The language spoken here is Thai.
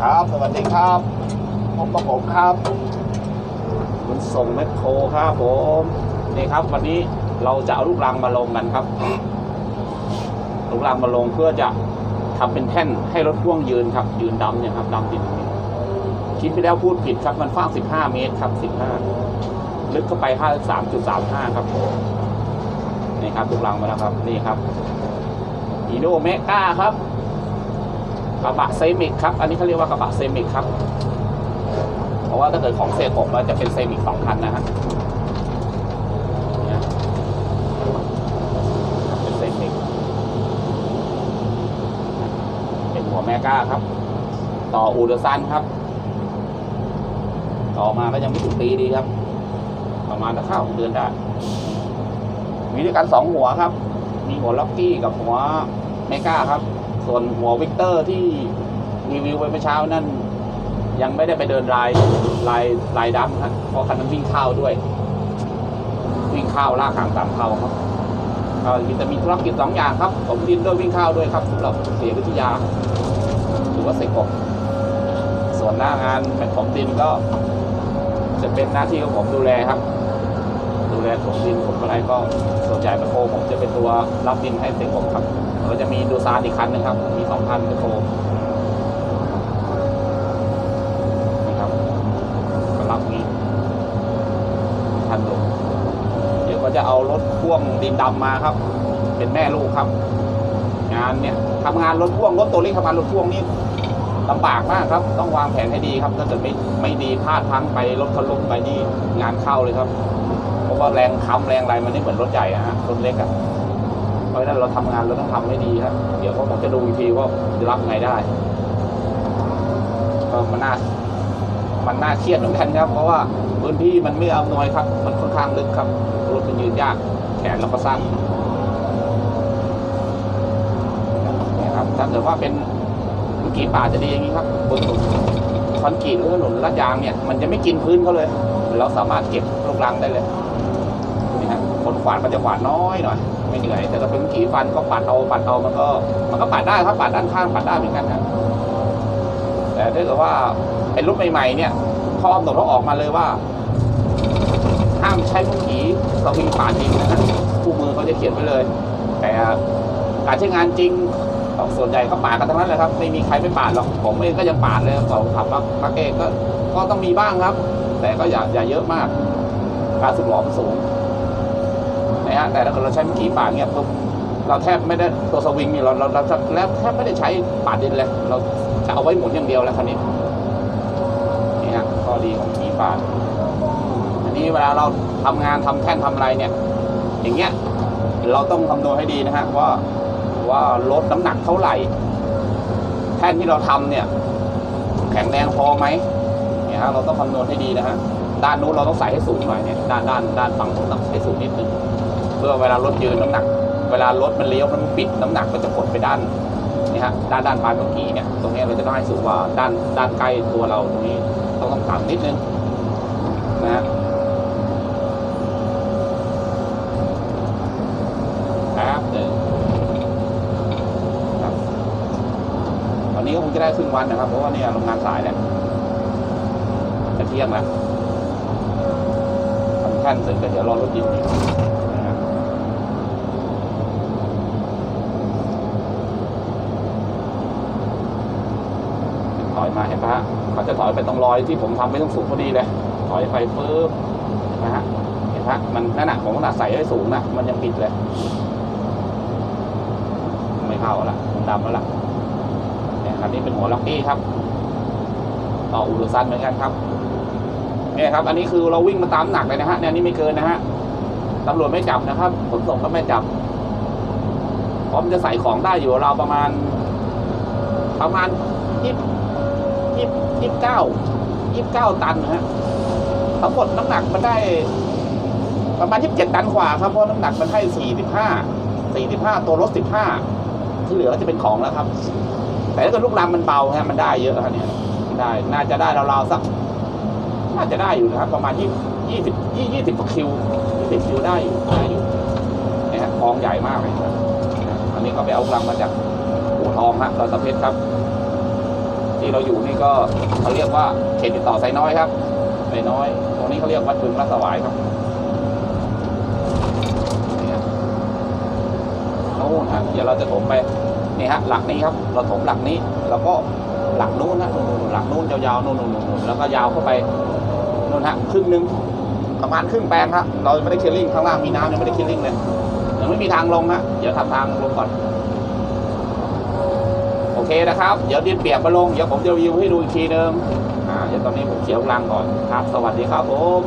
ครับ สวัสดีครับพบกับผมครับคุณส่งแมคโครครับผมนี่ครับ วันนี้เราจะเอาลูกรังมาลงกันครับ ลูกรังมาลงเพื่อจะทำเป็นแท่นให้รถพ่วงยืนครับ ยืนดำเนี่ยครับดำติดตรงนี้คิดไปแล้วพูดผิดครับ มันฟ้าง15 เมตรครับ 15 ลึกเข้าไป 53.35 ครับผมนี่ครับลูกรังมาแล้วครับ นี่ครับอีโนเมก้าครับ กระบะเซมิกครับ อันนี้เขาเรียกว่ากระบะเซมิกครับ เพราะว่าถ้าเกิดของเซกผมมันจะเป็นเซมิกสองคันนะฮะเป็นเซมิกเป็นหัวแมก้าครับ ต่ออูเดอร์ซันครับ ต่อมาก็ยังไม่ถึงปีดีครับ ประมาณถ้าเข้าเดือนได้ มีด้วยกันสองหัวครับ มีหัวล็อกกี้กับหัวเมก้าครับ ส่วนหัววิกเตอร์ที่รีวิวไปเมื่อเช้านั่นยังไม่ได้ไปเดินลายลายลายดำครับเพราะคันนั้นวิ่งเข้าด้วย วิ่งเข้าลากหางสามเขาครับก็จะมีธุรกิจสองอย่างครับผมดินด้วยวิ่งเข้าด้วยครับสำหรับเสียวิทยา หรือว่าเสกบส่วนหน้างานผมดินก็ จะเป็นหน้าที่ของผมดูแลครับ ดูแลถมดินผมอะไรก็ส่วนใหญ่ไมโครผมจะเป็นตัวรับดินให้เสกบครับเราจะมีดูซานอีกคันนึงครับ มีสองคันไมโครนี่ครับก็รับนี้คันลงเดี๋ยวก็จะเอารถพ่วงดินดำมาครับ เป็นแม่ลูกครับ งานเนี่ยทำงานรถพ่วงรถตัวเล็กทำงานรถพ่วงนี่ลำบากมากครับ ต้องวางแผนให้ดีครับ ถ้าเกิดไม่ไม่ดีพลาดพลั้งไปรถเขาล้มไปนี่งานเข้าเลยครับ เพราะว่าแรงค้ำแรงอะไรมันไม่เหมือนรถใหญ่อะฮะรถเล็กอะเพราะฉะนั้นเราทำงานเราต้องทำให้ดีครับเดี๋ยวผมจะดูอีกทีว่าจะรับไงได้ก็มันน่ามันน่าเครียดเหมือนกันครับ เพราะว่าพื้นที่มันไม่อำนวยครับ มันค่อนข้างลึกครับรถมันยืนยากแขนเราก็สั้นนี่ยครับถ้าเกิดว่าเป็นเมื่อกี้ป่าจะดีอย่างนี้ครับบนถนนคอนกรีตหรือถนนลาดยางเนี่ย มันจะไม่กินพื้นเขาเลย เราสามารถเก็บลูกรังได้เลย คนขวานมันจะขวานน้อยหน่อยไม่เหนื่อยแต่ถ้าเป็นขี่ฟันก็ปัดเอาปัดเอามันก็ มันก็ปัดได้ครับปัดด้านข้างปัดได้เหมือนกันนะแต่ถ้าเกิดว่าเป็นรุ่นใหม่ๆเนี่ยข้อกำหนดเขาออกมาเลยว่าห้ามใช้มือขี่สวิงปาดดินนะฮะคู่มือเขาจะเขียนไว้เลย แต่การใช้งานจริงส่วนใหญ่ก็ปาดกันทั้งนั้นเลยครับไม่มีใครไม่ปาดหรอกผมเองก็ยังปาดเลยต่อขับมามาเกก็ก็ต้องมีบ้างครับ แต่ก็อย่าอย่าเยอะมากการสึกหลอมันสูง นะฮะแต่ถ้าเกิดเราใช้เมื่อกี้ปาเนี่ยปุ๊บเราแทบไม่ได้ตัวสวิงเนี่ยเราเราเราแล้วแทบไม่ได้ใช้ป่าดินเลย เราจะเอาไว้หมุนอย่างเดียวแล้วคันนี้นี่ฮะข้อดีของขี่ปาอันนี้เวลาเราทำงานทำแท่นทำอะไรเนี่ย อย่างเงี้ยเราต้องคำนวณให้ดีนะฮะว่าว่าลดน้ำหนักเท่าไหร่ แท่นที่เราทำเนี่ย แข็งแรงพอไหมเนี่ยฮะเราต้องคำนวณให้ดีนะฮะด้านนู้นเราต้องใส่ให้สูงหน่อยเนี่ยด้านด้านด้านฝั่งนู้นต้องใส่สูงนิดนึง เพื่อเวลารถยืนน้ำหนัก เวลารถมันเลี้ยวมันปิดน้ำหนักมันจะกดไปด้านนี่ฮะด้านด้านปลายเมื่อกี้เนี่ยตรงนี้เราจะต้องให้สูงกว่าด้านด้านใกล้ตัวเราตรงนี้ต้องต้องต่ำนิดนึงนะฮะแป๊บหนึ่งครับวันนี้ก็คงจะได้ครึ่งวันนะครับ เพราะว่าเนี่ยโรงงานสายแล้วจะเที่ยงแล้วทำแท่นเสร็จก็เดี๋ยวรอรถยินอี นะเห็นปะเขาจะถอยไปตรงรอยที่ผมทำไม่ต้องสูงพอดีเลย ถอยไปปุ๊บนะฮะเห็นปะมันนั่นน่ะผมขนาดใส่ให้สูงนะมันยังปิดเลย ไม่เข้าละมันดำแล้วล่ะเนี่ยคันนี้เป็นหัวล็อกกี้ครับ ต่ออูรุซันเหมือนกันครับเนี่ยครับ อันนี้คือเราวิ่งมาตามหนักเลยนะฮะเนี่ยนี่ไม่เกินนะฮะตำรวจไม่จับนะครับขนส่งก็ไม่จับพร้อมจะใส่ของได้อยู่เราประมาณ ประมาณยี่ ยี่ยี่เก้ายี่สิบเก้าตันนะฮะทั้งหมดน้ำหนักมันได้ ประมาณยี่สิบเจ็ดตันกว่าครับเพราะน้ำหนักมันให้สี่สิบห้าสี่สิบห้าตัวรถสิบห้าที่เหลือก็จะเป็นของแล้วครับ แต่ถ้าเกิดลูกลำมันเบาฮะมันได้เยอะครับเนี่ยได้น่าจะได้ราวๆสัก น่าจะได้อยู่นะครับ ประมาณยี่ยี่สิบยี่ยี่สิบกว่าคิวยี่สิบคิวได้อยู่ได้อยู่นี่ฮะคลองใหญ่มากเลยครับอันนี้ก็ไปเอากลังมาจากอู่ทองฮะเราสะเพชรครับ ที่เราอยู่นี่ก็เขาเรียกว่าเขตติดต่อไซน้อยครับไซน้อย ตรงนี้เขาเรียกวัดบึงรัสวายครับนี่ฮะโน่นฮะเดี๋ยวเราจะถมไปนี่ฮะหลักนี้ครับ เราถมหลักนี้แล้วก็หลักนู้นนะนู่นหลักนู้นยาวๆนู่นๆแล้วก็ยาวเข้าไปนู่นฮะครึ่งหนึงประมาณครึ่งแปลงครับเราไม่ได้เคลียร์ลิงข้างล่างมีน้ำยังไม่ได้เคลียร์ลิงเลยยังไม่มีทางลงฮะเดี๋ยวทำทางลงก่อน เคนะครับ เดี๋ยวดินเปียกมาลง เดี๋ยวผมจะรีวิวให้ดูอีกทีนึงอ่าเดี๋ยวตอนนี้ผมเขียวกลางก่อนครับ สวัสดีครับผม